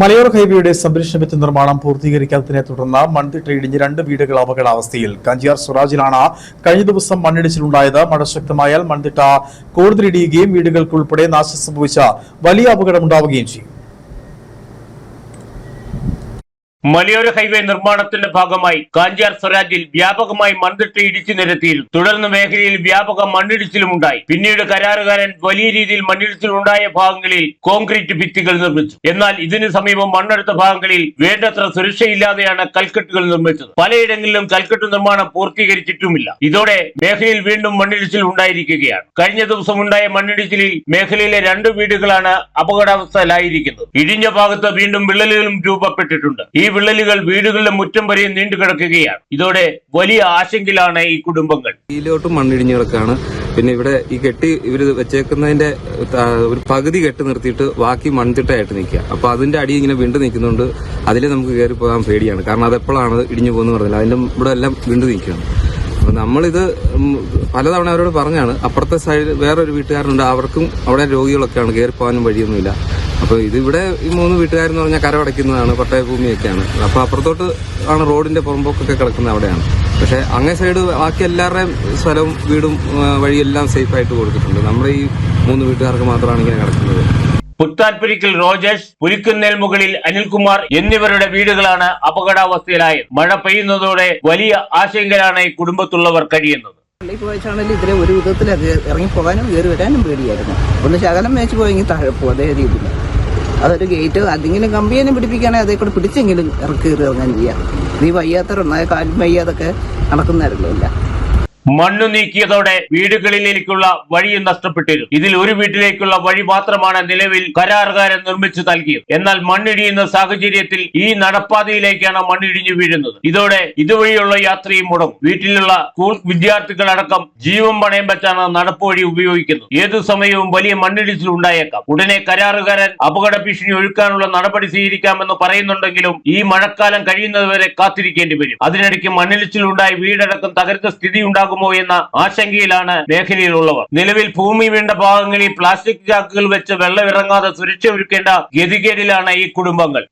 മലയോര ഹൈവേയുടെ സംരക്ഷണ വിത്ത് നിർമ്മാണം പൂർത്തീകരിക്കാത്തതിനെ തുടർന്ന് മൺതിട്ട ഇടിഞ്ഞ് രണ്ട് വീടുകൾ അപകടാവസ്ഥയിൽ കഞ്ചിയാർ സ്വരാജിലാണ് കഴിഞ്ഞ ദിവസം മണ്ണിടിച്ചിലുണ്ടായത്. മഴ ശക്തമായാൽ മൺതിട്ട കൂടുതലിടിയുകയും വീടുകൾക്കുൾപ്പെടെ നാശം സംഭവിച്ച വലിയ അപകടമുണ്ടാവുകയും ചെയ്യും. മലയോര ഹൈവേ നിർമ്മാണത്തിന്റെ ഭാഗമായി കാഞ്ചാർ സ്വരാജിൽ വ്യാപകമായി മണ്ണിട്ട് ഇടിച്ചു നിരത്തിയിരുന്നു തുടർന്ന് മേഖലയിൽ വ്യാപക മണ്ണിടിച്ചിലും ഉണ്ടായി. പിന്നീട് കരാറുകാരൻ വലിയ രീതിയിൽ മണ്ണിടിച്ചിലുണ്ടായ ഭാഗങ്ങളിൽ കോൺക്രീറ്റ് ഭിത്തികൾ നിർമ്മിച്ചു. എന്നാൽ ഇതിനു സമീപം മണ്ണെടുത്ത ഭാഗങ്ങളിൽ വേണ്ടത്ര സുരക്ഷയില്ലാതെയാണ് കൽക്കെട്ടുകൾ നിർമ്മിച്ചത്. പലയിടങ്ങളിലും കൽക്കെട്ട് നിർമ്മാണം പൂർത്തീകരിച്ചിട്ടുമില്ല. ഇതോടെ മേഖലയിൽ വീണ്ടും മണ്ണിടിച്ചിൽ ഉണ്ടായിരിക്കുകയാണ്. കഴിഞ്ഞ ദിവസം ഉണ്ടായ മണ്ണിടിച്ചിലിൽ മേഖലയിലെ രണ്ട് വീടുകളാണ് അപകടാവസ്ഥയിലായിരിക്കുന്നത്. ഇടിഞ്ഞ ഭാഗത്ത് വീണ്ടും വിള്ളലുകളും രൂപപ്പെട്ടിട്ടുണ്ട്. ഈ വിള്ളലുകൾ വീടുകളുടെ മുറ്റം വരെയും നീണ്ടു കിടക്കുകയാണ്. ഇതോടെ വലിയ ആശങ്കയിലാണ് ഈ കുടുംബങ്ങൾ. ഇതിലോട്ടും മണ്ണിടിഞ്ഞു കിടക്കാണ് പിന്നെ ഇവിടെ ഈ കെട്ടി ഇവർ വെച്ചേക്കുന്നതിന്റെ ഒരു പകുതി കെട്ട് നിർത്തിയിട്ട് ബാക്കി മൺതിട്ടായിട്ട് നിൽക്കുക. അപ്പൊ അതിന്റെ അടി ഇങ്ങനെ വിണ്ടു നിൽക്കുന്നുണ്ട്. അതിൽ നമുക്ക് കയറി പോകാൻ പേടിയാണ്. കാരണം അത് എപ്പോഴാണ് ഇടിഞ്ഞു പോകുന്നു പറഞ്ഞില്ല. അതിന്റെ ഇവിടെ എല്ലാം വിണ്ടു നിൽക്കുകയാണ്. അപ്പൊ നമ്മളിത് പലതവണ അവരോട് പറഞ്ഞാണ്. അപ്പുറത്തെ സൈഡ് വേറൊരു വീട്ടുകാരുണ്ട്. അവർക്കും അവിടെ രോഗികളൊക്കെയാണ്. കയറി പോകാനും വഴിയൊന്നുമില്ല. അപ്പൊ ഇതിവിടെ ഈ മൂന്ന് വീട്ടുകാരെന്ന് പറഞ്ഞാൽ കരമടയ്ക്കുന്നതാണ് പട്ടയ ഭൂമിയൊക്കെയാണ് അപ്പൊ അപ്പുറത്തോട്ട് ആണ് റോഡിന്റെ പുറമ്പോക്കൊക്കെ കിടക്കുന്നത് അവിടെയാണ്. പക്ഷെ അങ്ങേ സൈഡ് ബാക്കി എല്ലാവരുടെയും സ്ഥലവും വീടും വഴിയെല്ലാം സേഫ് ആയിട്ട് കൊടുത്തിട്ടുണ്ട്. നമ്മുടെ ഈ മൂന്ന് വീട്ടുകാർക്ക് മാത്രമാണ് ഇങ്ങനെ കിടക്കുന്നത്. പുത്താൻപുരിക്കൽ റോജേഷ് പുലിക്കുന്നേൽ മുകളിൽ അനിൽകുമാർ എന്നിവരുടെ വീടുകളാണ് അപകടാവസ്ഥയിലായത് മഴ പെയ്യുന്നതോടെ വലിയ ആശങ്കയിലാണ് ഈ കുടുംബത്തുള്ളവർ കഴിയുന്നത്. പള്ളി പോയച്ചാണെങ്കിൽ ഇതിലെ ഒരു വിധത്തിൽ അത് ഇറങ്ങി പോകാനും കയറി വരാനും പേടിയായിരുന്നു. ഒന്ന് ശകലം മേച്ച് പോയെങ്കിൽ താഴെ പോകും അതേ രീതിയിൽ അതൊരു ഗേറ്റ് അതിങ്ങനെ കമ്പിയെന്നെ പിടിപ്പിക്കുകയാണെങ്കിൽ അതേ കൂടെ പിടിച്ചെങ്കിലും ഇറക്കി ഇറങ്ങാൻ ചെയ്യാം. നീ വയ്യാത്തവരുണ്ടായ കാലും വയ്യാതൊക്കെ നടക്കുന്നവരല്ലോ ഇല്ല മണ്ണു നീക്കിയതോടെ വീടുകളിലേക്കുള്ള വഴിയും നഷ്ടപ്പെട്ടിരുന്നു. ഇതിൽ ഒരു വീട്ടിലേക്കുള്ള വഴി മാത്രമാണ് നിലവിൽ കരാറുകാരൻ നിർമ്മിച്ചു നൽകിയത്. എന്നാൽ മണ്ണിടിയുന്ന സാഹചര്യത്തിൽ ഈ നടപ്പാതയിലേക്കാണ് മണ്ണിടിഞ്ഞു വീഴുന്നത്. ഇതോടെ ഇതുവഴിയുള്ള യാത്രയും മുടങ്ങും. വീട്ടിലുള്ള സ്കൂൾ വിദ്യാർത്ഥികളടക്കം ജീവൻ പണയം വെച്ചാണ് നടപ്പ് വഴി ഉപയോഗിക്കുന്നത്. ഏതു സമയവും വലിയ മണ്ണിടിച്ചിൽ ഉണ്ടായേക്കാം. ഉടനെ കരാറുകാരൻ അപകട ഭീഷണി ഒഴുക്കാനുള്ള നടപടി സ്വീകരിക്കാമെന്ന് പറയുന്നുണ്ടെങ്കിലും ഈ മഴക്കാലം കഴിയുന്നതുവരെ കാത്തിരിക്കേണ്ടി വരും. അതിനിടയ്ക്ക് മണ്ണിടിച്ചിലുണ്ടായി വീടടക്കം തകർത്ത സ്ഥിതി ഉണ്ടാകുമോ എന്ന ആശങ്കയിലാണ് മേഖലയിലുള്ളവർ. നിലവിൽ ഭൂമി വീണ്ട ഭാഗങ്ങളിൽ പ്ലാസ്റ്റിക് ചാക്കുകൾ വെച്ച് വെള്ളമിറങ്ങാതെ സുരക്ഷ ഒരുക്കേണ്ട ഗതികേടിലാണ് ഈ കുടുംബങ്ങൾ.